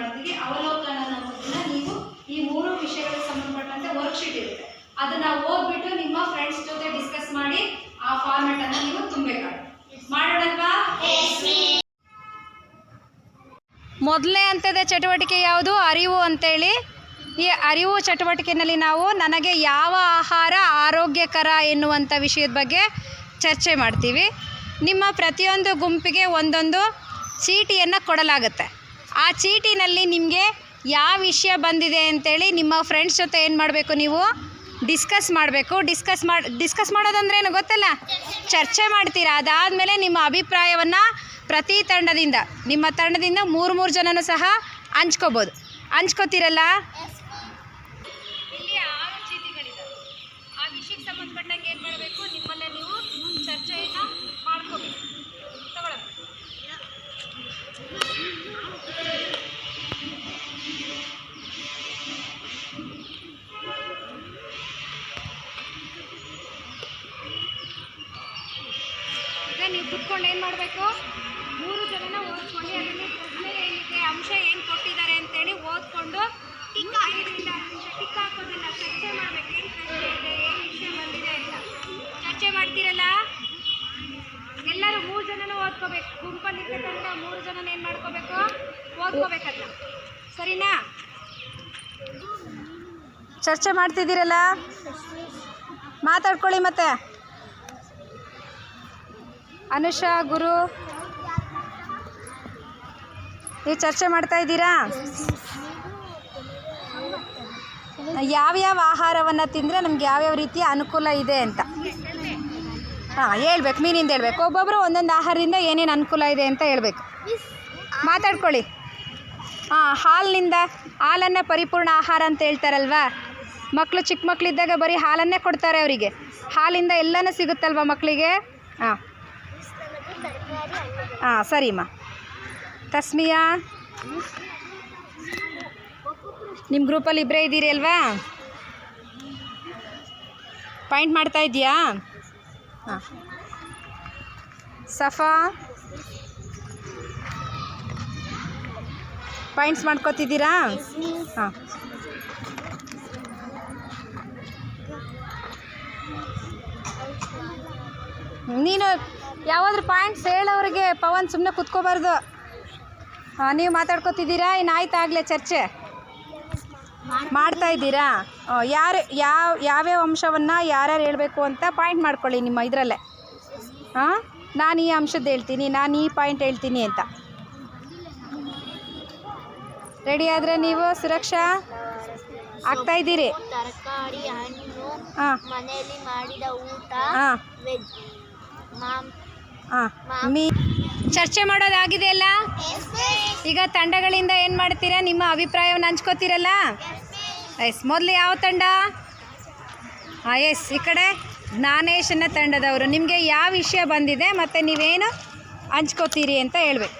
ಮಾಡ್ತೀವಿ ಅವಲೋಕನ ಅನ್ನೋದನ್ನ ನೀವು ಈ ಮೂರು ವಿಷಯಗಳಿಗೆ ಸಂಬಂಧಪಟ್ಟಂತೆ ವರ್ಕ್ಶೀಟ್ ಇರುತ್ತೆ. ಅದನ್ನ ಓದ್ಬಿಟ್ಟು ನಿಮ್ಮ ಫ್ರೆಂಡ್ಸ್ ಜೊತೆ ಡಿಸ್ಕಸ್ ಮಾಡಿ ಆ ಫಾರ್ಮೆಟ್ ಅನ್ನ ನೀವು ತುಂಬಬೇಕಾಗುತ್ತೆ. ಮಾಡೋಣಲ್ವಾ? ಮೊದಲನೇ ಹಂತದ ಚಟುವಟಿಕೆ ಯಾವುದು? ಅರಿವು ಅಂತೇಳಿ. ಈ ಅರಿವು ಚಟುವಟಿಕೆಯಲ್ಲಿ ನಾವು ನನಗೆ ಯಾವ ಆಹಾರ ಆರೋಗ್ಯಕರ ಎನ್ನುವಂಥ ವಿಷಯದ ಬಗ್ಗೆ ಚರ್ಚೆ ಮಾಡ್ತೀವಿ. ನಿಮ್ಮ ಪ್ರತಿಯೊಂದು ಗುಂಪಿಗೆ ಒಂದೊಂದು ಚೀಟಿಯನ್ನು ಕೊಡಲಾಗುತ್ತೆ. ಆ ಚೀಟಿನಲ್ಲಿ ನಿಮಗೆ ಯಾವ ವಿಷಯ ಬಂದಿದೆ ಅಂತೇಳಿ ನಿಮ್ಮ ಫ್ರೆಂಡ್ಸ್ ಜೊತೆ ಏನು ಮಾಡಬೇಕು ನೀವು? ಡಿಸ್ಕಸ್ ಮಾಡಬೇಕು. ಡಿಸ್ಕಸ್ ಮಾಡಿ ಡಿಸ್ಕಸ್ ಮಾಡೋದಂದ್ರೆ ಏನು ಗೊತ್ತಲ್ಲ? ಚರ್ಚೆ ಮಾಡ್ತೀರಾ? ಅದಾದಮೇಲೆ ನಿಮ್ಮ ಅಭಿಪ್ರಾಯವನ್ನು ಪ್ರತಿ ತಂಡದಿಂದ, ನಿಮ್ಮ ತಂಡದಿಂದ ಮೂರು ಮೂರು ಜನನೂ ಸಹ ಹಂಚ್ಕೋಬೋದು. ಹಂಚ್ಕೋತೀರಲ್ಲ? ಮಾಡ್ತೀರಲ್ಲ ಎಲ್ಲರೂ ಮೂರು ಜನನೂ ಓದ್ಕೋಬೇಕು. ಗುಂಪಲ್ಲಿ ಇರ್ತಕ್ಕಂಥ ಮೂರು ಜನನ ಏನು ಮಾಡ್ಕೋಬೇಕು? ಓದ್ಕೋಬೇಕಲ್ಲ. ಸರಿನಾ? ಚರ್ಚೆ ಮಾಡ್ತಿದ್ದೀರಲ್ಲ? ಮಾತಾಡ್ಕೊಳ್ಳಿ ಮತ್ತೆ. ಅನುಷಾ, ಗುರು. ನೀವು ಚರ್ಚೆ ಮಾಡ್ತಾ ಇದ್ದೀರಾ? ಯಾವ್ಯಾವ ಆಹಾರವನ್ನು ತಿಂದರೆ ನಮ್ಗೆ ಯಾವ್ಯಾವ ರೀತಿಯ ಅನುಕೂಲ ಇದೆ ಅಂತ. ಹಾಂ, ಹೇಳ್ಬೇಕು, ಮೀನಿಂದ ಹೇಳ್ಬೇಕು. ಒಬ್ಬೊಬ್ಬರು ಒಂದೊಂದು ಆಹಾರದಿಂದ ಏನೇನು ಅನುಕೂಲ ಇದೆ ಅಂತ ಹೇಳ್ಬೇಕು. ಮಾತಾಡ್ಕೊಳ್ಳಿ. ಹಾಂ, ಹಾಲಿನಿಂದ ಹಾಲನ್ನು ಪರಿಪೂರ್ಣ ಆಹಾರ ಅಂತ ಹೇಳ್ತಾರಲ್ವಾ? ಮಕ್ಕಳು ಚಿಕ್ಕ ಮಕ್ಕಳಿದ್ದಾಗ ಬರೀ ಹಾಲನ್ನೇ ಕೊಡ್ತಾರೆ ಅವರಿಗೆ. ಹಾಲಿಂದ ಎಲ್ಲನೂ ಸಿಗುತ್ತಲ್ವ ಮಕ್ಕಳಿಗೆ ಹಾಂ. ಹಾಂ, ಸರಿಮ್ಮ. ತಸ್ಮಿಯಾ? ನಿಮ್ಮ ಗ್ರೂಪಲ್ಲಿ ಇಬ್ಬರೇ ಇದ್ದೀರಿ ಅಲ್ವಾ? ಪಾಯಿಂಟ್ ಮಾಡ್ತಾ ಇದೆಯಾ ಸಫಾ? ಪಾಯಿಂಟ್ಸ್ ಮಾಡ್ಕೋತಿದ್ದೀರಾ? ಹಾಂ. ನೀನು ಯಾವಾದ್ರೂ ಪಾಯಿಂಟ್ಸ್ ಹೇಳೋರಿಗೆ ಪವನ್ ಸುಮ್ಮನೆ ಕುತ್ಕೋಬಾರ್ದು. ಹಾಂ, ನೀವು ಮಾತಾಡ್ಕೋತಿದ್ದೀರಾ? ಇನ್ನು ಆಯ್ತಾಗಲೇ ಚರ್ಚೆ? ಮಾಡ್ತಾ ಇದ್ದೀರಾ? ಯಾರು ಯಾವ ಯಾವ್ಯಾವ ಅಂಶವನ್ನು ಯಾರ್ಯಾರು ಹೇಳಬೇಕು ಅಂತ ಪಾಯಿಂಟ್ ಮಾಡ್ಕೊಳ್ಳಿ ನಿಮ್ಮ ಇದರಲ್ಲೇ. ಹಾಂ ನಾನು ಈ ಅಂಶದ್ದು ಹೇಳ್ತೀನಿ ನಾನು ಈ ಪಾಯಿಂಟ್ ಹೇಳ್ತೀನಿ ಅಂತ. ರೆಡಿ ಆದರೆ ನೀವು ಸುರಕ್ಷಾ? ಆಗ್ತಾ ಇದ್ದೀರಿ? ತರಕಾರಿ ಹಣ್ಣು ಹಾಂ ಮನೆಯಲ್ಲಿ ಮಾಡಿದ ಊಟ ಹಾಂ ವೆಜ್ ಮಾಂ ಹಾಂ ಮೀ ಚರ್ಚೆ ಮಾಡೋದಾಗಿದೆ ಅಲ್ಲ ಈಗ ತಂಡಗಳಿಂದ ಏನು ಮಾಡ್ತೀರಾ? ನಿಮ್ಮ ಅಭಿಪ್ರಾಯವನ್ನು ಹಂಚ್ಕೋತೀರಲ್ಲ? ಎಸ್ ಮೊದಲು ಯಾವ ತಂಡ? ಹಾಂ ಎಸ್ ಈ ಕಡೆ ಜ್ಞಾನೇಶನ ತಂಡದವರು. ನಿಮಗೆ ಯಾವ ವಿಷಯ ಬಂದಿದೆ ಮತ್ತು ನೀವೇನು ಹಂಚ್ಕೋತೀರಿ ಅಂತ ಹೇಳ್ಬೇಕು.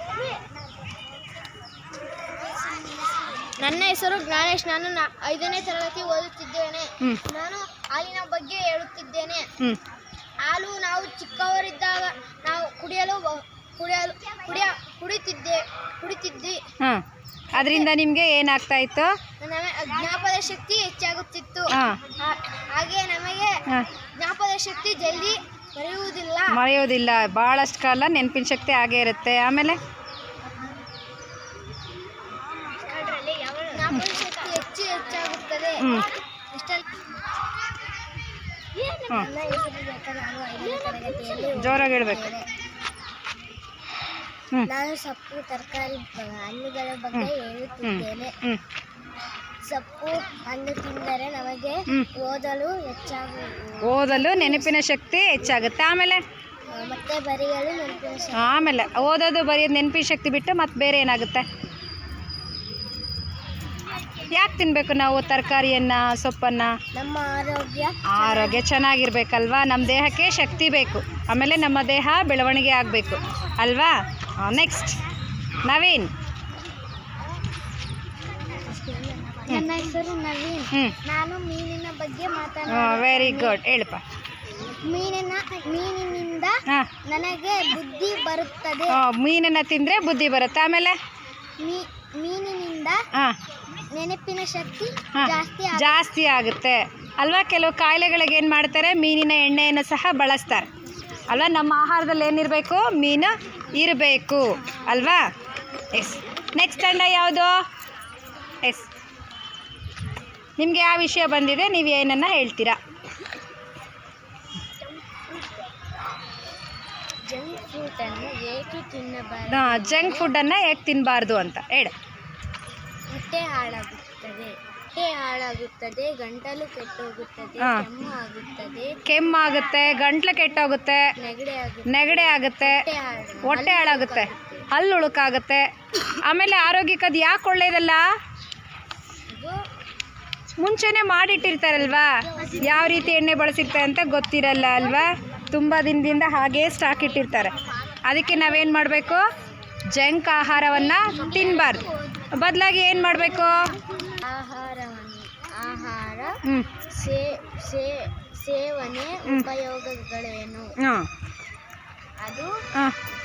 ನನ್ನ ಹೆಸರು ಜ್ಞಾನೇಶ್. ನಾನು ಐದನೇ ತರಗತಿ ಓದುತ್ತಿದ್ದೇನೆ. ನಾನು ಹಾಲಿನ ಬಗ್ಗೆ ಹೇಳುತ್ತಿದ್ದೇನೆ. ಹಾಲು ನಾವು ಚಿಕ್ಕವರಿದ್ದಾಗ ನಾವು ಕುಡಿಯಲು ಕುಡಿಯಲು ಕುಡಿಯ ಕುಡಿತಿದ್ದೆ ಕುಡಿತಿದ್ದೆ ಹಾಂ. ಅದರಿಂದ ನಿಮಗೆ ಏನಾಗ್ತಾ ಇತ್ತು ನಮಗೆ ಶಕ್ತಿ ಹೆಚ್ಚಾಗುತ್ತಿತ್ತು. ಹಾಗೆ ನಮಗೆ ಜ್ಞಾಪದ ಶಕ್ತಿ ಜಲ್ದಿ ಮರೆಯುವುದಿಲ್ಲ. ಮರೆಯೋದಿಲ್ಲ ಭಾಳಷ್ಟು ಕಾಲ ನೆನಪಿನ ಶಕ್ತಿ ಹಾಗೆ ಇರುತ್ತೆ. ಆಮೇಲೆ? ಜೋರಾಗಿ ಹೇಳ್ಬೇಕು ಹೆಚ್ಚು ಹೆಚ್ಚಾಗುತ್ತದೆ? ಹ್ಞೂ ಇಷ್ಟೆಲ್ಲ. ನಾನು ಸೊಪ್ಪು ತರಕಾರಿ ಹಣ್ಣುಗಳ ಬಗ್ಗೆ ಹೇಳುತ್ತಿದ್ದೇನೆ. ಸೊಪ್ಪು ಹಣ್ಣು ತಿಂದರೆ ನಮಗೆ. ಓದಲು ಹೆಚ್ಚಾಗ ಓದಲು ನೆನಪಿನ ಶಕ್ತಿ ಹೆಚ್ಚಾಗುತ್ತೆ. ಆಮೇಲೆ? ಮತ್ತೆ ಬರೆಯಲು ನೆನಪಿನ ಶಕ್ತಿ. ಆಮೇಲೆ ಓದೋದು ಬರೆಯೋದು ನೆನಪಿನ ಶಕ್ತಿ ಬಿಟ್ಟು ಮತ್ತೆ ಬೇರೆ ಏನಾಗುತ್ತೆ? ಯಾಕೆ ತಿನ್ನಬೇಕು ನಾವು ತರಕಾರಿಯನ್ನ ಸೊಪ್ಪನ್ನು? ನಮ್ಮ ಆರೋಗ್ಯ ಆರೋಗ್ಯ ಚೆನ್ನಾಗಿರ್ಬೇಕಲ್ವಾ? ನಮ್ಮ ದೇಹಕ್ಕೆ ಶಕ್ತಿ ಬೇಕು. ಆಮೇಲೆ ನಮ್ಮ ದೇಹ ಬೆಳವಣಿಗೆ ಆಗಬೇಕು. ಅಲ್ವಾ? ನೆಕ್ಸ್ಟ್ ನವೀನ್. ನನ್ನ ಹೆಸರು ನವೀನ್. ನಾನು ಮೀನಿನ ಬಗ್ಗೆ ಮಾತಾಡ ವೆರಿ ಗುಡ್ ಹೇಳಪ್ಪ. ಮೀನಿನ ಮೀನಿನಿಂದ ಹಾಂ. ನನಗೆ ಬುದ್ಧಿ ಬರುತ್ತದೆ. ಮೀನನ್ನು ತಿಂದರೆ ಬುದ್ಧಿ ಬರುತ್ತೆ. ಆಮೇಲೆ? ಮೀ ಮೀನಿನಿಂದ ಹಾಂ. ನೆನಪಿನ ಶಕ್ತಿ ಹಾಂ. ಜಾಸ್ತಿ ಆಗ- ಜಾಸ್ತಿ ಆಗುತ್ತೆ. ಅಲ್ವಾ? ಕೆಲವು ಕಾಯಿಲೆಗಳಿಗೆ ಏನು ಮಾಡ್ತಾರೆ? ಮೀನಿನ ಎಣ್ಣೆಯನ್ನು ಸಹ ಬಳಸ್ತಾರೆ. ಅಲ್ವಾ? ನಮ್ಮ ಆಹಾರದಲ್ಲಿ ಏನಿರಬೇಕು? ಮೀನು ಇರಬೇಕು. ಅಲ್ವಾ? ಎಸ್ ನೆಕ್ಸ್ಟ್ ತಂಡ ಯಾವುದು? ಎಸ್ ನಿಮಗೆ ಯಾವ ವಿಷಯ ಬಂದಿದೆ ನೀವು ಏನನ್ನು ಹೇಳ್ತೀರಾ? ಜಂಕ್ ಫುಡ್ ಅನ್ನು ಏಕೆ ತಿನ್ನಬಾರದು? ಜಂಕ್ ಫುಡ್ಡನ್ನು ಹೇಗೆ ತಿನ್ನಬಾರ್ದು ಅಂತ. ಹೇಳು. ಹಾಳಾಗುತ್ತದೆ ಗಂಟಲು ಕೆಟ್ಟೋಗುತ್ತದೆ ಹಾ. ಕೆಮ್ಮು ಆಗುತ್ತದೆ ಕೆಮ್ಮಾಗುತ್ತೆ ಗಂಟ್ಲು ಕೆಟ್ಟೋಗುತ್ತೆ ನೆಗಡಿ ಆಗುತ್ತದೆ ನೆಗಡೆ ಆಗುತ್ತೆ ಹೊಟ್ಟೆ ಹಾಳು ಹೊಟ್ಟೆ ಹಾಳಾಗುತ್ತೆ ಹಲ್ಲು ಉಳುಕಾಗುತ್ತೆ. ಆಮೇಲೆ ಆರೋಗ್ಯಕ್ಕೆ ಅದು ಯಾಕೆ ಒಳ್ಳೇದಲ್ಲ? ಇದು ಮುಂಚೆನೇ ಮಾಡಿಟ್ಟಿರ್ತಾರಲ್ವಾ? ಯಾವ ರೀತಿ ಎಣ್ಣೆ ಬಳಸಿರ್ತಾರೆ ಅಂತ ಗೊತ್ತಿರಲ್ಲ ಅಲ್ವಾ? ತುಂಬ ದಿನದಿಂದ ಹಾಗೇ ಸ್ಟಾಕ್ ಇಟ್ಟಿರ್ತಾರೆ. ಅದಕ್ಕೆ ನಾವೇನು ಮಾಡಬೇಕು? ಜಂಕ್ ಆಹಾರವನ್ನು ತಿನ್ನಬಾರ್ದು ಬದಲಾಗಿ ಏನು ಮಾಡಬೇಕು ಆಹಾರವನ್ನು ಆಹಾರ ಹ್ಞೂ ಸೇ ಸೇ ಸೇವನೆ. ಉಪಯೋಗಗಳೇನು? ಅದು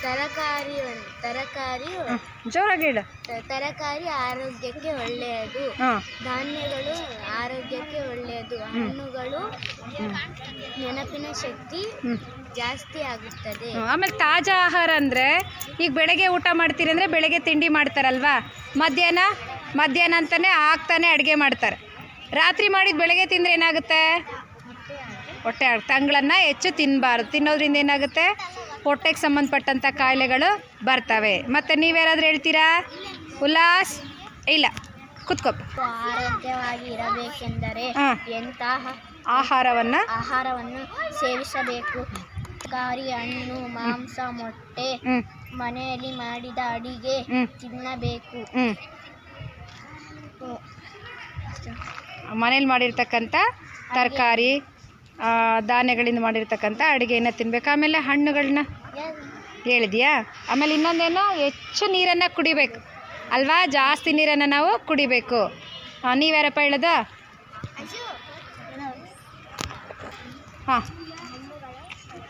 ತರಕಾರಿ ತರಕಾರಿ ಜೋರಾಗಿ ತರಕಾರಿ ಆರೋಗ್ಯಕ್ಕೆ ಒಳ್ಳೆಯದು. ಧಾನ್ಯಗಳು ಆರೋಗ್ಯಕ್ಕೆ ಒಳ್ಳೆಯದು. ಹಣ್ಣುಗಳು ನೆನಪಿನ ಶಕ್ತಿ ಜಾಸ್ತಿ ಆಗುತ್ತದೆ. ಆಮೇಲೆ ತಾಜಾ ಆಹಾರ ಅಂದ್ರೆ ಈಗ ಬೆಳಗ್ಗೆ ಊಟ ಮಾಡ್ತೀರಿ ಅಂದ್ರೆ ಬೆಳಗ್ಗೆ ತಿಂಡಿ ಮಾಡ್ತಾರಲ್ವಾ? ಮಧ್ಯಾಹ್ನ ಮಧ್ಯಾಹ್ನ ಅಂತಾನೆ ಆಗ್ತಾನೆ ಅಡುಗೆ ಮಾಡ್ತಾರೆ. ರಾತ್ರಿ ಮಾಡಿದ ಬೆಳಗ್ಗೆ ತಿಂದರೆ ಏನಾಗುತ್ತೆ? ಹೊಟ್ಟೆ ತಂಗಳನ್ನು ಹೆಚ್ಚು ತಿನ್ನಬಾರ್ದು ತಿನ್ನೋದ್ರಿಂದ ಏನಾಗುತ್ತೆ? ಹೊಟ್ಟೆಗೆ ಸಂಬಂಧಪಟ್ಟಂಥ ಕಾಯಿಲೆಗಳು ಬರ್ತವೆ. ಮತ್ತು ನೀವ್ಯಾರಾದ್ರೂ ಹೇಳ್ತೀರಾ? ಉಲ್ಲಾಸ್? ಇಲ್ಲ. ಕುತ್ಕೊಪ್ಪ. ಆರೋಗ್ಯವಾಗಿ ಇರಬೇಕೆಂದರೆ. ಎಂತಹ ಆಹಾರವನ್ನು? ಆಹಾರವನ್ನು ಸೇವಿಸಬೇಕು. ತರಕಾರಿ ಹಣ್ಣು ಮಾಂಸ ಮೊಟ್ಟೆ ಮನೆಯಲ್ಲಿ ಮಾಡಿದ ಅಡಿಗೆ ತಿನ್ನಬೇಕು. ಹ್ಞೂ ಮನೇಲಿ ಮಾಡಿರ್ತಕ್ಕಂಥ ತರಕಾರಿ ಧಾನ್ಯಗಳಿಂದ ಮಾಡಿರ್ತಕ್ಕಂಥ ಅಡುಗೆಯನ್ನು ತಿನ್ಬೇಕು. ಆಮೇಲೆ ಹಣ್ಣುಗಳನ್ನ ಹೇಳಿದ್ಯಾ? ಆಮೇಲೆ ಇನ್ನೊಂದೇನು ಹೆಚ್ಚು ನೀರನ್ನು ಕುಡಿಬೇಕು. ಅಲ್ವಾ? ಜಾಸ್ತಿ ನೀರನ್ನು ನಾವು ಕುಡಿಬೇಕು. ನೀವ್ಯಾರಪ್ಪ ಹೇಳೋದು? ಹಾಂ.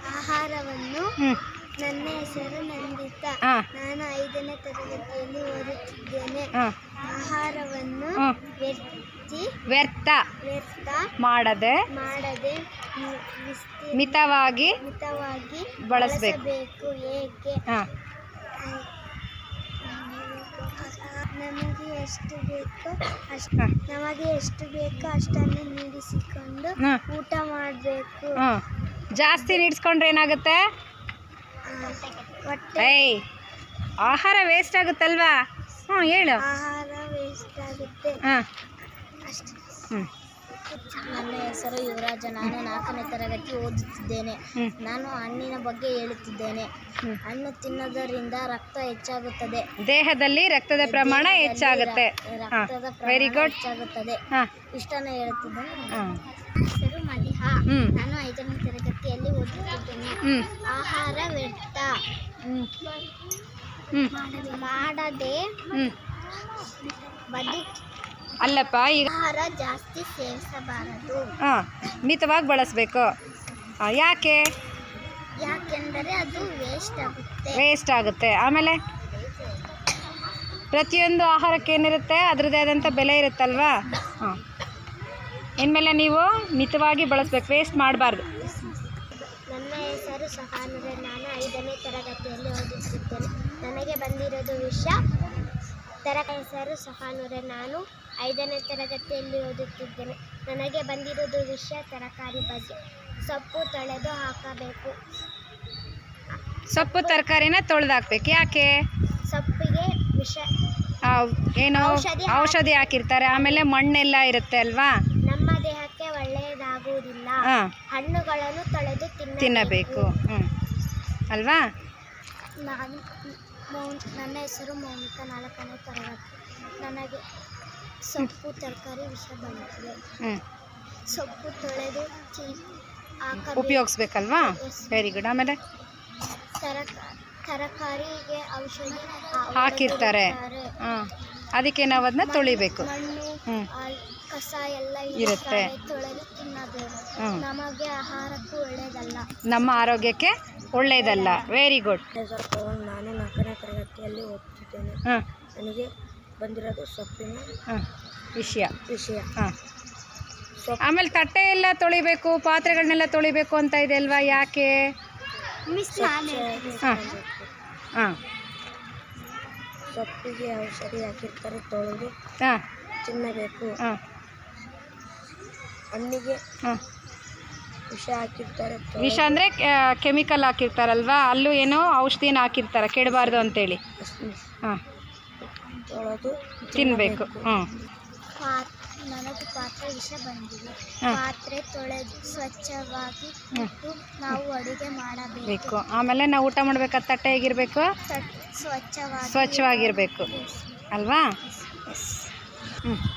ಆಹಾರವನ್ನು ಹ್ಞೂ ನನ್ನ ಹೆಸರು ನಂದಿತಾ. ಹಾಂ. ನಾನು ಐದನೇ ತರಗತಿಯಲ್ಲಿ ಓದುತ್ತಿದ್ದೇನೆ. ಹಾಂ. ಆಹಾರವನ್ನು ವ್ಯರ್ಥ ವ್ಯರ್ಥ ಮಾಡದೆ ಮಾಡದೆ ಮಿತವಾಗಿ ಮಿತವಾಗಿ ಬಳಸಬೇಕು. ಏಕೆ? ಹಾಂ. ನಮಗೆ ಎಷ್ಟು ಬೇಕೋ ಅಷ್ಟು ನಮಗೆ ಎಷ್ಟು ಬೇಕೋ ಅಷ್ಟನ್ನು ನೀಡಿಸಿಕೊಂಡು ಊಟ ಮಾಡಬೇಕು. ಜಾಸ್ತಿ ನೀಡಿಸ್ಕೊಂಡ್ರೆ ಏನಾಗುತ್ತೆ? ಏಯ್ ಆಹಾರ ವೇಸ್ಟ್ ಆಗುತ್ತಲ್ವಾ? ಹ್ಞೂ ಹೇಳು. ಆಹಾರ ವೇಸ್ಟ್ ಆಗುತ್ತೆ. ಹಾಂ. ಹ್ಞೂ ನನ್ನ ಹೆಸರು ಯುವರಾಜ. ನಾನು ನಾಲ್ಕನೇ ತರಗತಿ ಓದುತ್ತಿದ್ದೇನೆ. ನಾನು ಹಣ್ಣಿನ ಬಗ್ಗೆ ಹೇಳುತ್ತಿದ್ದೇನೆ. ಹಣ್ಣು ತಿನ್ನೋದರಿಂದ ರಕ್ತ ಹೆಚ್ಚಾಗುತ್ತದೆ. ದೇಹದಲ್ಲಿ ರಕ್ತದ ಪ್ರಮಾಣ ಹೆಚ್ಚಾಗುತ್ತೆ. ರಕ್ತದ ವೆರಿ ಗುಡ್ ಹೆಚ್ಚಾಗುತ್ತದೆ. ಇಷ್ಟನ್ನು ಹೇಳುತ್ತಿದ್ದೇನೆ. ಹೆಸರು ಮಲಿಹಾ. ನಾನು ಐದನೇ ತರಗತಿಯಲ್ಲಿ ಓದುತ್ತಿದ್ದೇನೆ. ಆಹಾರ ವ್ಯರ್ಥ. ಮಾಡದೆ ಬದುಕಿ ಅಲ್ಲಪ್ಪ ಈಗ ಆಹಾರ ಜಾಸ್ತಿ ಸೇವಿಸಬಾರದು. ಹಾಂ ಮಿತವಾಗಿ ಬಳಸಬೇಕು. ಯಾಕೆ? ಯಾಕೆಂದರೆ ಅದು ವೇಸ್ಟ್ ಆಗುತ್ತೆ. ವೇಸ್ಟ್ ಆಗುತ್ತೆ. ಆಮೇಲೆ ಪ್ರತಿಯೊಂದು ಆಹಾರಕ್ಕೆ ಏನಿರುತ್ತೆ? ಅದರದೇ ಆದಂಥ ಬೆಲೆ ಇರುತ್ತಲ್ವಾ? ಹಾಂ. ಇನ್ಮೇಲೆ ನೀವು ಮಿತವಾಗಿ ಬಳಸ್ಬೇಕು. ವೇಸ್ಟ್ ಮಾಡಬಾರ್ದು. ನನ್ನ ಹೆಸರು ಸಹಾನುರೆ. ನಾನು ಐದನೇ ತರಗತಿಯಲ್ಲಿ ಓದುತ್ತಿದ್ದೇನೆ ನನಗೆ ಬಂದಿರೋದು ವಿಷಯ ತರ ಹೆಸರು ಸಹಾನುರೆ ನಾನು ಐದನೇ ತರಗತಿಯಲ್ಲಿ ಓದುತ್ತಿದ್ದೇನೆ. ನನಗೆ ಬಂದಿರೋದು ವಿಷಯ ತರಕಾರಿ ಬಗ್ಗೆ. ಸೊಪ್ಪು ತೊಳೆದು ಹಾಕಬೇಕು. ಸೊಪ್ಪು ತರಕಾರಿನ ತೊಳೆದಾಕ್ಬೇಕು. ಯಾಕೆ? ಸೊಪ್ಪಿಗೆ ವಿಷ ಏನು ಔಷಧಿ ಹಾಕಿರ್ತಾರೆ. ಆಮೇಲೆ ಮಣ್ಣೆಲ್ಲ ಇರುತ್ತೆ ಅಲ್ವಾ? ನಮ್ಮ ದೇಹಕ್ಕೆ ಒಳ್ಳೆಯದಾಗುವುದಿಲ್ಲ. ಹಣ್ಣುಗಳನ್ನು ತೊಳೆದು ತಿನ್ನಬೇಕು. ಅಲ್ವಾ? ನಾನು ಮೌನ್ ನನ್ನ ಹೆಸರು ಮೌನಿಕ ನಾಲ್ಕನೇ ತರಗತಿ. ನನಗೆ ಸೊಪ್ಪು ತರಕಾರಿ ವಿಷ ಬಂದಿದೆ. ಹ್ಞೂ ಸೊಪ್ಪು ತೊಳೆದು ಚಿ ಹಾಕಬೇಕು. ಉಪಯೋಗಿಸ್ಬೇಕಲ್ವಾ? ವೆರಿ ಗುಡ್ ಆಮೇಲೆ? ತರಕ ತರಕಾರಿಗೆ ಔಷಧಿ ಹಾಕಿರ್ತಾರೆ. ಹೊಡೆದಿರ್ತಾರೆ. ಹಾಂ. ಅದಕ್ಕೆ ನಾವು ಅದನ್ನ ತೊಳಿಬೇಕು. ಮಣ್ಣು ಆ, ಕಸ ಎಲ್ಲ ಇರುತ್ತೆ. ಇರುತ್ತಾರೆ ತೊಳೆದು ತಿನ್ನಬೇಕು. ಹ್ಮ್. ನಮಗೆ ಆಹಾರಕ್ಕೂ ಒಳ್ಳೆಯದಲ್ಲ ನಮ್ಮ ಆರೋಗ್ಯಕ್ಕೆ ಒಳ್ಳೆಯದಲ್ಲ ವೆರಿ ಗುಡ್ ನಾನು ನಾಲ್ಕನೇ ತರಗತಿಯಲ್ಲಿ ಓದ್ತಿದ್ದೇನೆ. ಹಾಂ. ನನಗೆ ಬಂದಿರೋದು ಸೊಪ್ಪಿನ ಹಾಂ. ವಿಷಯ. ವಿಷಯ. ಹಾಂ. ಆಮೇಲೆ ತಟ್ಟೆ ಎಲ್ಲ ತೊಳಿಬೇಕು ಪಾತ್ರೆಗಳನ್ನೆಲ್ಲ ತೊಳಿಬೇಕು ಅಂತ ಇದೆ ಅಲ್ವಾ ಯಾಕೆ? ಹಾಂ. ಹಾಂ. ಸೊಪ್ಪಿಗೆ ಔಷಧಿ ಹಾಕಿರ್ತಾರೆ ತೊಳೆದು ಹಾಂ. ತಿನ್ನಬೇಕು. ಹಾಂ. ಹಣ್ಣಿಗೆ ಹಾಂ. ವಿಷ ಹಾಕಿರ್ತಾರೆ ವಿಷ ಅಂದರೆ ಕೆಮಿಕಲ್ ಹಾಕಿರ್ತಾರಲ್ವಾ? ಅಲ್ಲೂ ಏನೋ ಔಷಧಿನ ಹಾಕಿರ್ತಾರೆ ಕೆಡಬಾರ್ದು ಅಂತೇಳಿ. ಹಾಂ. ತೊಳೆದು ತಿನ್ನಬೇಕು ಹ್ಞೂ ನನಗೆ ಪಾತ್ರೆ ವಿಷ ಬಂದಿದೆ. ಪಾತ್ರೆ ತೊಳೆದು ಸ್ವಚ್ಛವಾಗಿ ಇಟ್ಟು ನಾವು ಅಡುಗೆ ಮಾಡಬೇಕು. ಆಮೇಲೆ ನಾವು ಊಟ ಮಾಡ್ಬೇಕಾದ ತಟ್ಟೆ ಹೇಗಿರಬೇಕು? ಸ್ವಚ್ಛವಾಗಿ ಸ್ವಚ್ಛವಾಗಿರಬೇಕು. ಅಲ್ವಾ?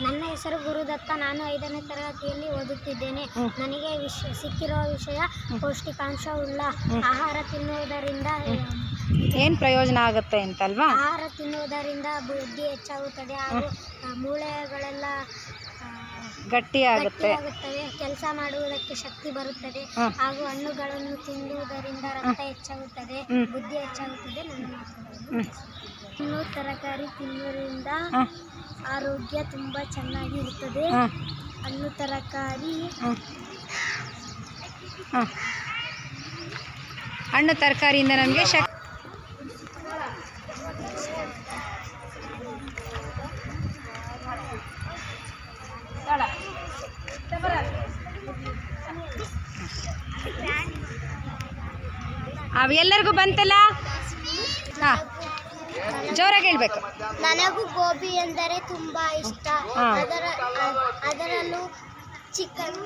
ನನ್ನ ಹೆಸರು ಗುರುದತ್ತ. ನಾನು ಐದನೇ ತರಗತಿಯಲ್ಲಿ ಓದುತ್ತಿದ್ದೇನೆ. ನನಗೆ ವಿಷ ಸಿಕ್ಕಿರುವ ವಿಷಯ ಪೌಷ್ಟಿಕಾಂಶವುಳ್ಳ. ಆಹಾರ ತಿನ್ನುವುದರಿಂದ ಏನು ಪ್ರಯೋಜನ ಆಗುತ್ತೆ ಅಂತಲ್ವಾ? ಆಹಾರ ತಿನ್ನುವುದರಿಂದ ಬುದ್ಧಿ ಹೆಚ್ಚಾಗುತ್ತದೆ ಹಾಗೂ ಮೂಳೆಗಳೆಲ್ಲ ಆ, ಗಟ್ಟಿ ಆಗುತ್ತೆ ಗಟ್ಟಿಯಾಗುತ್ತವೆ. ಕೆಲಸ ಮಾಡುವುದಕ್ಕೆ ಶಕ್ತಿ ಬರುತ್ತದೆ. ಹಾಗೂ ಹಣ್ಣುಗಳನ್ನು ತಿನ್ನುವುದರಿಂದ ರಕ್ತ ಹೆಚ್ಚಾಗುತ್ತದೆ ಹ್ಮ್. ಬುದ್ಧಿ ಹೆಚ್ಚಾಗುತ್ತದೆ ನನ್ನ ಮಾತುಗಳು ಹ್ಞೂ ಹಣ್ಣು ತರಕಾರಿ ತಿನ್ನುವುದರಿಂದ ಹಾಂ. ಆರೋಗ್ಯ ತುಂಬಾ ಚೆನ್ನಾಗಿರುತ್ತದೆ ಇರುತ್ತದೆ. ಹಣ್ಣು ತರಕಾರಿ. ಹಾಂ. ಹಾಂ. ಹಣ್ಣು ತರಕಾರಿಯಿಂದ ನಮಗೆ ಶಕ್ತಿ ಅವು ಎಲ್ಲರಿಗೂ ಬಂತಲ್ಲ? ಹಾಂ. ಜೋರಾಗಿ ಹೇಳ್ಬೇಕು. ನನಗೂ ಗೋಬಿ ಎಂದರೆ ತುಂಬಾ ಇಷ್ಟ. ಅದರ ಅದರಲ್ಲೂ ಚಿಕನ್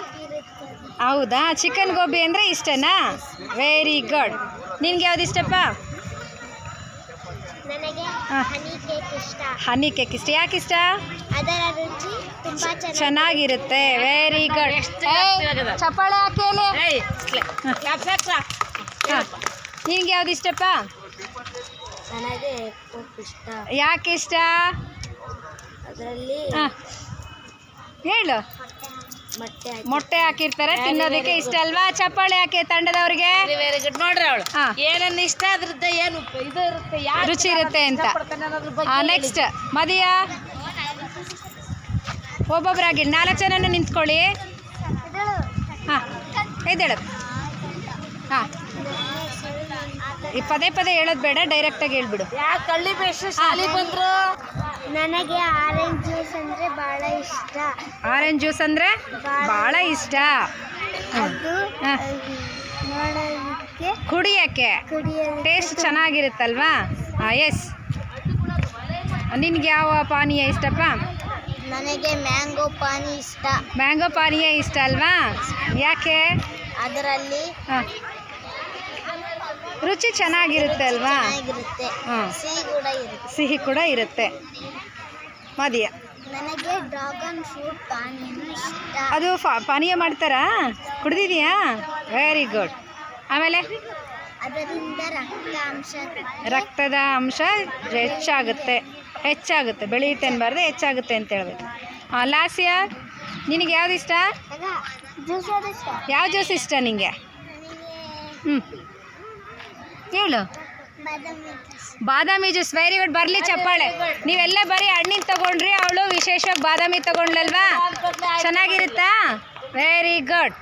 ಹೌದಾ? ಚಿಕನ್ ಗೋಬಿ ಅಂದರೆ ಇಷ್ಟನಾ? ವೆರಿ ಗುಡ್ ನಿನ್ಗೆ ಯಾವ್ದು ಇಷ್ಟಪ್ಪ? ನನಗೆ. ಹನಿ ಕೇಕ್ ಇಷ್ಟ. ಹನಿ ಕೇಕ್ ಇಷ್ಟ. ಯಾಕೆ ಇಷ್ಟ? ಅದರ ರುಚಿ ತುಂಬಾ ಚೆನ್ನಾಗಿರುತ್ತೆ. ವೆರಿ ಗುಡ್ ಚಪ್ಪಾಳೆ ಹಾಕೇಲಿ ನಿನ್ಗೆ ಯಾವ್ದು ಇಷ್ಟಪ್ಪ? ನನಗೆ ಇಷ್ಟ. ಯಾಕೆ ಇಷ್ಟ? ಅದರಲ್ಲಿ ಹಾಂ. ಹೇಳು. ಮೊಟ್ಟೆ ಹಾಕಿ ಮೊಟ್ಟೆ ಹಾಕಿರ್ತಾರೆ ತಿನ್ನೋದಕ್ಕೆ ಇಷ್ಟ ಅಲ್ವಾ ಚಪ್ಪಾಳೆ ಹಾಕಿ ತಂಡದವ್ರಿಗೆ? Very good. ನೋಡ್ರಿ ಅವಳು. ಹಾ. ಏನನ್ನ ಇಷ್ಟ ಅದ್ರದ್ದು ಏನು ಇದು ಇರುತ್ತೆ ಯಾರು ರುಚಿ ಇರುತ್ತೆ ಅಂತ. ಅನ್ನೋದ್ರ ಬಗ್ಗೆ ನೆಕ್ಸ್ಟ್ ಮದಿಯ? ಒಬ್ಬೊಬ್ಬರಾಗಿ ನಾಲ್ಕು ಜನ ನಿಂತ್ಕೊಳ್ಳಿ. ಹಾಂ ಎದ್ದೇಳು. ಈ ಪದೇ ಪದೇ ಹೇಳೋದು ಬೇಡ ಡೈರೆಕ್ಟಾಗಿ ಹೇಳ್ಬಿಡು. ಯಾಕೆ ಕಳ್ಳಿ ಬೇಷ ಶಾಲಿ ಬಂದ್ರು? ನನಗೆ ಆರೆಂಜ್ ಜ್ಯೂಸ್ ಅಂದ್ರೆ ಬಹಳ ಇಷ್ಟ. ಆರೆಂಜ್ ಜ್ಯೂಸ್ ಅಂದರೆ ಭಾಳ ಇಷ್ಟ. ಅದು ಹಾ. ನೋಡೋದಕ್ಕೆ ಕುಡಿಯೋಕ್ಕೆ. ಕುಡಿಯಲು ಟೇಸ್ಟ್ ಚೆನ್ನಾಗಿರುತ್ತಲ್ವಾ? ಹಾಂ ಎಸ್ ನಿನ್ಗೆ ಯಾವ ಪಾನೀಯ ಇಷ್ಟಪ್ಪ? ನನಗೆ ಮ್ಯಾಂಗೋ ಪಾನಿ ಇಷ್ಟ. ಮ್ಯಾಂಗೋ ಪಾನೀಯ ಇಷ್ಟ ಅಲ್ವಾ? ಯಾಕೆ? ಅದರಲ್ಲಿ ಹಾಂ. ರುಚಿ ಚೆನ್ನಾಗಿರುತ್ತೆ ಅಲ್ವಾ? ಚೆನ್ನಾಗಿರುತ್ತೆ. ಸಿಹಿ ಕೂಡ ಇರುತ್ತೆ. ಸಿಹಿ ಕೂಡ ಇರುತ್ತೆ. ಮದಿಯ ನನಗೆ ಡ್ರಾಗನ್ ಫ್ರೂಟ್ ಪಾನೀಯ ಇಷ್ಟ. ಅದು ಫ ಪಾನೀಯ ಮಾಡ್ತಾರಾ? ಕುಡ್ದಿದೀಯಾ? ವೆರಿ ಗುಡ್ ಆಮೇಲೆ? ಅದರಿಂದ ರಕ್ತ ಅಂಶ ರಕ್ತದ ಅಂಶ ಹೆಚ್ಚಾಗುತ್ತೆ. ಹೆಚ್ಚಾಗುತ್ತೆ. ಬೆಳೆಯುತ್ತೆ ಅನ್ಬಾರ್ದು ಹೆಚ್ಚಾಗುತ್ತೆ ಅಂತ ಹೇಳ್ಬೇಕು. ಹಾಂ ಲಾಸ್ಯ ನಿನಗೆ ಯಾವ್ದು ಇಷ್ಟ? ಜ್ಯೂಸ್ ಇಷ್ಟ. ಯಾವ ಜ್ಯೂಸ್ ಇಷ್ಟ ನಿನಗೆ ಹ್ಞೂ ಹೇಳು ಬಾದಾಮಿ ಜ್ಯೂಸ್ ವೆರಿ ಗುಡ್ ಬರಲಿ ಚಪ್ಪಾಳೆ. ನೀವೆಲ್ಲ ಬರೀ ಹಣ್ಣಿನ ತಗೊಂಡ್ರಿ ಅವಳು ವಿಶೇಷವಾಗಿ ಬಾದಾಮಿ ತಗೊಂಡ್ಲಲ್ವಾ ಚೆನ್ನಾಗಿರುತ್ತಾ? ವೆರಿ ಗುಡ್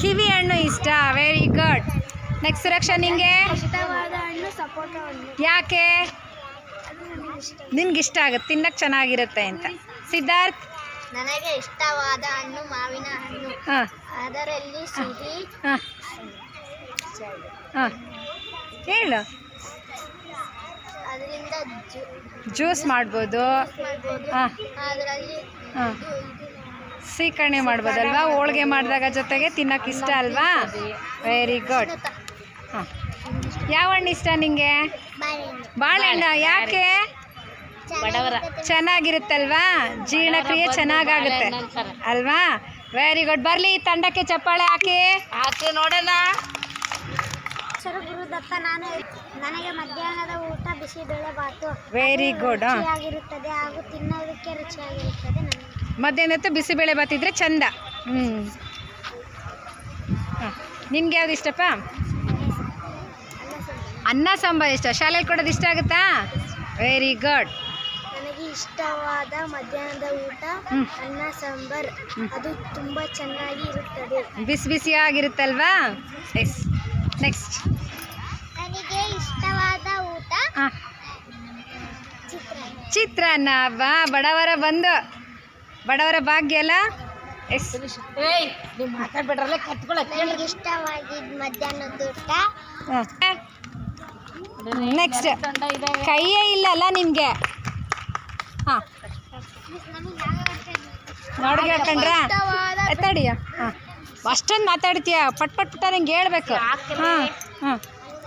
ಕಿವಿ ಹಣ್ಣು ಇಷ್ಟ ವೆರಿ ಗುಡ್ ನೆಕ್ಸ್ಟ್ ಸುರಕ್ಷಾ ನಿಂಗೆ? ಯಾಕೆ? ನಿನ್ಗೆ ಇಷ್ಟ ಆಗುತ್ತೆ ತಿನ್ನಕ್ಕೆ ಚೆನ್ನಾಗಿರುತ್ತೆ ಅಂತ. ಸಿದ್ಧಾರ್ಥ್? ನನಗೆ ಇಷ್ಟವಾದ ಹಣ್ಣು ಮಾವಿನ ಹಣ್ಣು. ಅದರಲ್ಲಿ ಸಿಹಿ. ಹಾಂ. ಹೇಳು. ಅದರಿಂದ ಜ್ಯೂಸ್ ಮಾಡ್ಬೋದು. ಹಾಂ. ಅದರಲ್ಲಿ ಹಾಂ. ಸೀಕರಣೆ ಮಾಡ್ಬೋದಲ್ವಾ? ಹೋಳಿಗೆ ಮಾಡಿದಾಗ ಜೊತೆಗೆ ತಿನ್ನಕ್ಕೆ ಇಷ್ಟ ಅಲ್ವಾ? ವೆರಿ ಗುಡ್ ಹಾಂ. ಯಾವ ಹಣ್ಣು ಇಷ್ಟ ನಿಮಗೆ ಬಾಳೆಹಣ್ಣು. ಯಾಕೆ? ಬಡವರ ಚೆನ್ನಾಗಿರುತ್ತಲ್ವಾ? ಜೀರ್ಣಕ್ರಿಯೆ ಚೆನ್ನಾಗಾಗುತ್ತೆ. ಅಲ್ವಾ? ವೆರಿ ಗುಡ್ ಬರಲಿ ತಂಡಕ್ಕೆ ಚಪ್ಪಾಳೆ ಹಾಕಿ. ಹಾಕಿ ನೋಡೋಣ ಹೆಸರು ಗುರುದತ್ತ ನಾನು ನನಗೆ ಮಧ್ಯಾಹ್ನದ ಊಟ ಬಿಸಿಬೇಳೆ ಬಾತು. ವೆರಿ ಗುಡ್ ಆಗಿರುತ್ತದೆ ರುಚಿಯಾಗಿರುತ್ತದೆ ಹಾಗೂ ತಿನ್ನೋದಕ್ಕೆ ರುಚಿಯಾಗಿರುತ್ತದೆ ನನಗೆ ಮಧ್ಯಾಹ್ನ ಹೊತ್ತು ಬಿಸಿಬೇಳೆ ಬಾತಿದ್ರೆ ಚಂದ. ಹ್ಞೂ ಹಾಂ. ನಿನ್ಗೆ ಯಾವ್ದು ಇಷ್ಟಪ್ಪ? ಅನ್ನ ಸಾಂಬಾರು ಇಷ್ಟ. ಶಾಲೆಯಲ್ಲಿ ಕೊಡೋದು ಇಷ್ಟ ಆಗುತ್ತಾ? ವೆರಿ ಗುಡ್ ನನಗೆ ಇಷ್ಟವಾದ ಮಧ್ಯಾಹ್ನದ ಊಟ ಅನ್ನ ಸಾಂಬಾರ್. ಅದು ತುಂಬಾ ಚೆನ್ನಾಗಿ ಇರುತ್ತದೆ. ಬಿಸಿ ಬಿಸಿಯಾಗಿರುತ್ತಲ್ವಾ? ಎಸ್ ನೆಕ್ಸ್ಟ್ ನನಗೆ ಇಷ್ಟವಾದ ಊಟ ಚಿತ್ರಾನ್ನ. ಬಾ ಬಡವರ ಬಂದು. ಬಡವರ ಭಾಗ್ಯ ಅಲ್ಲ? ಎಸ್. ನೀವು ಮಾತಾಡ್ಬಿಡ್ರಲ್ಲ ಕತ್ಕೊಳಕ್ ನನಗೆ ಇಷ್ಟವಾಗಿದ್ದ ಮಧ್ಯಾಹ್ನದ ಊಟ. ನೆಕ್ಸ್ಟ್ ಕೈಯೇ ಇಲ್ಲಲ್ಲ ನಿಮಗೆ? ಹಾಂ. ನೋಡಿ ಹಾಕೊಂಡ್ರಾ ಎತ್ತಾಡಿಯಾ? ಹಾಂ. ಅಷ್ಟೊಂದು ಮಾತಾಡ್ತೀಯ? ಪಟ್ ಪಟ್ ಪುಟ್ಟ ನಂಗೆ ಹೇಳ್ಬೇಕು. ಹಾಂ ಹಾಂ.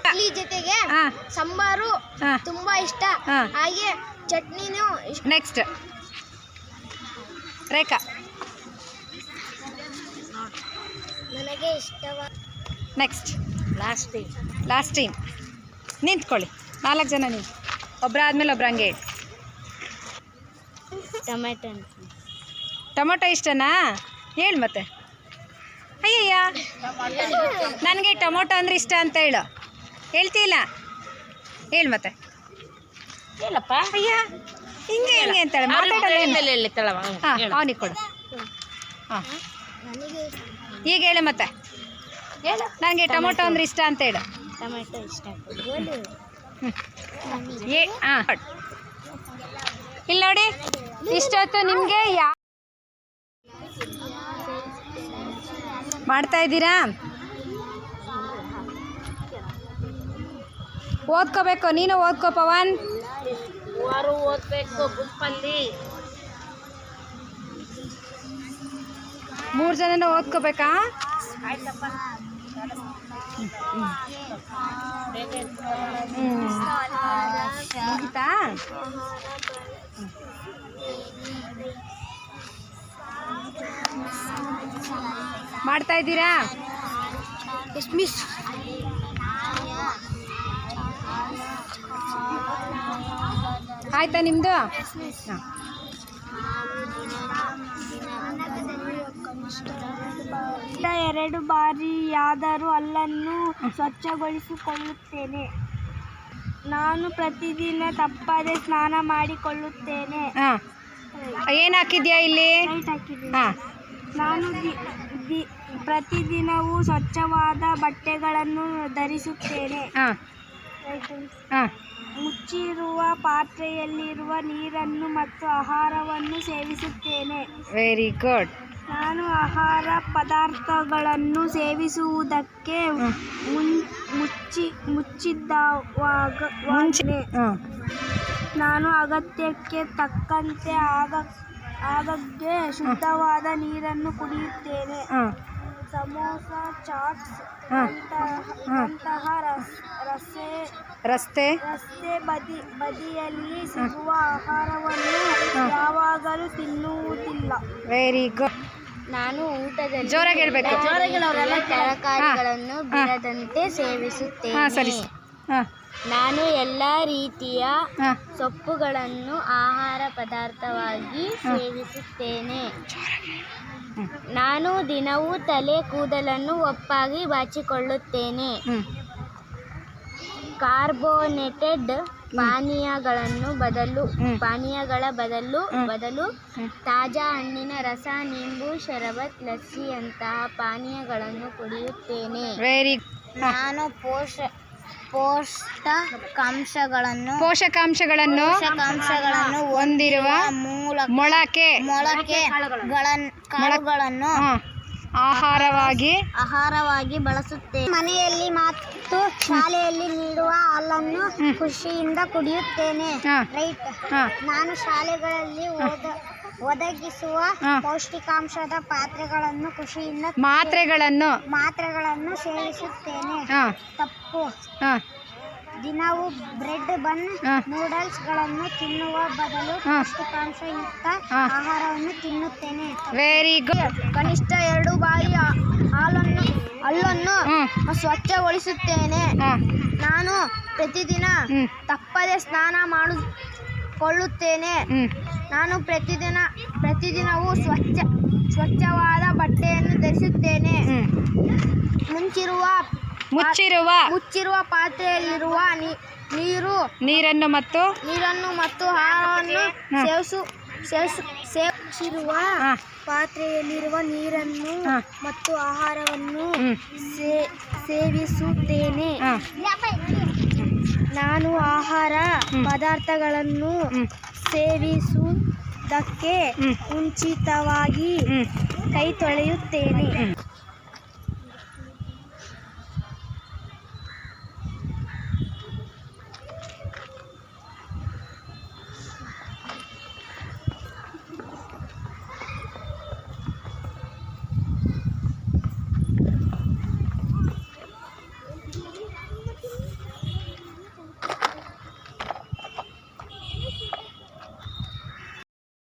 ಇಡ್ಲಿ ಜೊತೆಗೆ ಹಾಂ. ಸಾಂಬಾರು ಹಾಂ. ತುಂಬಾ ಇಷ್ಟ. ಹಾಂ. ಹಾಗೆ ಚಟ್ನಿನೂ ಇಷ್ಟ. ನೆಕ್ಸ್ಟ್ ರೇಖಾ. ನನಗೆ ಇಷ್ಟವಾದ ನೆಕ್ಸ್ಟ್ ಲಾಸ್ಟ್ ಲಾಸ್ಟ್ ಟೈಮ್ ನಿಂತ್ಕೊಳ್ಳಿ. ನಾಲ್ಕು ಜನ ನಿಂತು ಒಬ್ಬರಾದ್ಮೇಲೆ ಒಬ್ರು ಹಂಗೆ ಹೇಳಿ ಟೊಮೆಟೊ ಟೊಮೊಟೊ ಇಷ್ಟನಾ? ಹೇಳಿ ಮತ್ತೆ. ಅಯ್ಯಯ್ಯ. ನನಗೆ ಟೊಮೊಟೊ ಅಂದ್ರೆ ಇಷ್ಟ ಅಂತ ಹೇಳು. ಹೇಳ್ತಿಲ್ಲ ಹೇಳು ಮತ್ತೆ. ಹೇಳಪ್ಪ. ಅಯ್ಯ ಹಿಂಗೆ ಹಿಂಗೆ ಅಂತಾಳೆ. ಮಾತಾಡಲ್ಲ ಹಾಂ ಅವನಿಗೆ ಕೊಡು. ಹಾಂ. ಈಗ ಹೇಳು ಮತ್ತೆ. ಹೇಳು. ನನಗೆ ಟೊಮೊಟೊ ಅಂದ್ರೆ ಇಷ್ಟ ಅಂತ ಹೇಳು. ಟೊಮೆಟೊ ಇಷ್ಟ. ಏ ಹಾಂ ಇಲ್ಲಿ ನೋಡಿ ಇಷ್ಟೊತ್ತು ನಿಮಗೆ ಯಾ ಮಾಡ್ತಾ ಇದ್ದೀರಾ? ಓದ್ಕೋಬೇಕು ನೀನು ಓದ್ಕೋ ಪವನ್. ಓದ್ಬೇಕು ಗುಂಪಲ್ಲಿ. ಮೂರು ಜನನ ಓದ್ಕೋಬೇಕಾ? ಮುಗಿತಾ? ಮಾಡ್ತಾ ಇದ್ದೀರಾ? ಮಿಸ್ ಆಯ್ತಾ ನಿಮ್ಮದು ಎರಡು ಬಾರಿಯಾದರೂ ಅಲ್ಲನ್ನು ಸ್ವಚ್ಛಗೊಳಿಸಿಕೊಳ್ಳುತ್ತೇನೆ. ನಾನು ಪ್ರತಿದಿನ ತಪ್ಪದೆ ಸ್ನಾನ ಮಾಡಿಕೊಳ್ಳುತ್ತೇನೆ. ಏನು ಹಾಕಿದ್ಯಾ ಇಲ್ಲಿ? ಹಾಂ. ನಾನು ಪ್ರತಿದಿನವೂ ಸ್ವಚ್ಛವಾದ ಬಟ್ಟೆಗಳನ್ನು ಧರಿಸುತ್ತೇನೆ. ಹಾಂ. ಹಾಂ. ಮುಚ್ಚಿರುವ ಪಾತ್ರೆಯಲ್ಲಿರುವ ನೀರನ್ನು ಮತ್ತು ಆಹಾರವನ್ನು ಸೇವಿಸುತ್ತೇನೆ. ವೆರಿ ಗುಡ್ ನಾನು ಆಹಾರ ಪದಾರ್ಥಗಳನ್ನು ಸೇವಿಸುವುದಕ್ಕೆ ಮುಚ್ಚಿ ಮುಚ್ಚಿದ್ದವಾಗ ನಾನು ಅಗತ್ಯಕ್ಕೆ ತಕ್ಕಂತೆ ಆಗ ಆಗಾಗ್ಗೆ ಶುದ್ಧವಾದ ನೀರನ್ನು ಕುಡಿಯುತ್ತೇನೆ. ಸಮೋಸ ಚಾಟ್ಸ್ ಅಂತಹ ಅಂತಹ ರಸ್- ರಸೆ ರಸ್ತೆ. ರಸ್ತೆ ಬದಿ ಬದಿಯಲ್ಲಿ ಸಿಗುವ ಆಹಾರವನ್ನು ಯಾವಾಗಲೂ ತಿನ್ನುವುದಿಲ್ಲ. ವೆರಿ ಗುಡ್ ನಾನು ಊಟದಲ್ಲಿ ಜೋರಾಗಿ ಹೇಳ್ಬೇಕು. ತರಕಾರಿಗಳನ್ನು. ಬಿಡದಂತೆ ಸೇವಿಸುತ್ತೇನೆ. ಸರಿ. ನಾನು ಎಲ್ಲ ರೀತಿಯ ಸೊಪ್ಪುಗಳನ್ನು ಆಹಾರ ಪದಾರ್ಥವಾಗಿ ಸೇವಿಸುತ್ತೇನೆ. ನಾನು ದಿನವೂ ತಲೆ ಕೂದಲನ್ನು ಒಪ್ಪಾಗಿ ಬಾಚಿಕೊಳ್ಳುತ್ತೇನೆ. ಕಾರ್ಬೋನೇಟೆಡ್ ಪಾನೀಯಗಳನ್ನು ಬದಲು ಪಾನೀಯಗಳ ಬದಲು ಬದಲು ತಾಜಾ ಹಣ್ಣಿನ ರಸ ನಿಂಬು ಶರಬತ್ ಲಸ್ಸಿಯಂತಹ ಪಾನೀಯಗಳನ್ನು ಕುಡಿಯುತ್ತೇನೆ. ನಾನು ಪೋಷ ಪೋಷಕಾಂಶಗಳನ್ನು ಪೋಷಕಾಂಶಗಳನ್ನು ಪೋಷಕಾಂಶಗಳನ್ನು ಹೊಂದಿರುವ ಮೂಲಕ ಮೊಳಕೆ ಮೊಳಕೆ ಕಾಳುಗಳನ್ನು ಆಹಾರವಾಗಿ ಆಹಾರವಾಗಿ ಬಳಸುತ್ತೇವೆ. ಮನೆಯಲ್ಲಿ ಮತ್ತು ಶಾಲೆಯಲ್ಲಿ ನೀಡುವ ಹಾಲನ್ನು ಖುಷಿಯಿಂದ ಕುಡಿಯುತ್ತೇನೆ. ರೈಟ್ ನಾನು ಶಾಲೆಗಳಲ್ಲಿ ಓದ ಒದಗಿಸುವ ಪೌಷ್ಟಿಕಾಂಶದ ಪಾತ್ರೆಗಳನ್ನು ಖುಷಿಯಿಂದ ಮಾತ್ರೆಗಳನ್ನು ಮಾತ್ರೆಗಳನ್ನು ಸೇವಿಸುತ್ತೇನೆ. ಹ, ಹ, ದಿನವೂ ಬ್ರೆಡ್ ಬನ್ ನೂಡಲ್ಸ್ಗಳನ್ನು ತಿನ್ನುವ ಬದಲು ಹ. ಪೌಷ್ಟಿಕಾಂಶಯುಕ್ತ ಹ. ಆಹಾರವನ್ನು ತಿನ್ನುತ್ತೇನೆ. ವೆರಿ ಗುಡ್ ಕನಿಷ್ಠ ಎರಡು ಬಾರಿ ಆ- ಹಾಲನ್ನು ಹಲ್ಲನ್ನು ಹ್ಮ್. ಸ್ವಚ್ಛಗೊಳಿಸುತ್ತೇನೆ. ಹ, ನಾನು ಪ್ರತಿದಿನ ಹ್ಮ್. ತಪ್ಪದೆ ಸ್ನಾನ ಮಾಡಿಕೊಳ್ಳುತ್ತೇನೆ. ಕೊಳ್ಳುತ್ತೇನೆ ನಾನು ಪ್ರತಿದಿನ ಪ್ರತಿದಿನವೂ ಸ್ವಚ್ಛ ಸ್ವಚ್ಛವಾದ ಬಟ್ಟೆಯನ್ನು ಧರಿಸುತ್ತೇನೆ. ಮುಂಚಿರುವ ಮುಚ್ಚಿರುವ ಮುಚ್ಚಿರುವ ಪಾತ್ರೆಯಲ್ಲಿರುವ ನೀ- ನೀರು ನೀರನ್ನು ಮತ್ತು ನೀರನ್ನು ಮತ್ತು ಆಹಾರವನ್ನು ಹ. ಸೇವಿಸು ಸೇವಿಸು ಸೇವಿಸಿರುವ ಹ, ಪಾತ್ರೆಯಲ್ಲಿರುವ ನೀರನ್ನು ಹ. ಮತ್ತು ಆಹಾರವನ್ನು ಹ್ಮ್ ಸೇ- ಸೇವಿಸುತ್ತೇನೆ ಹ, ನಾನು ಆಹಾರ ಹ್ಮ್. ಪದಾರ್ಥಗಳನ್ನು ಹ್ಮ್ ಸೇವಿಸುವುದಕ್ಕೆ ಹ್ಮ್. ಮುಂಚಿತವಾಗಿ ಹ್ಮ್ ಕೈ ತೊಳೆಯುತ್ತೇನೆ ಹ್ಮ್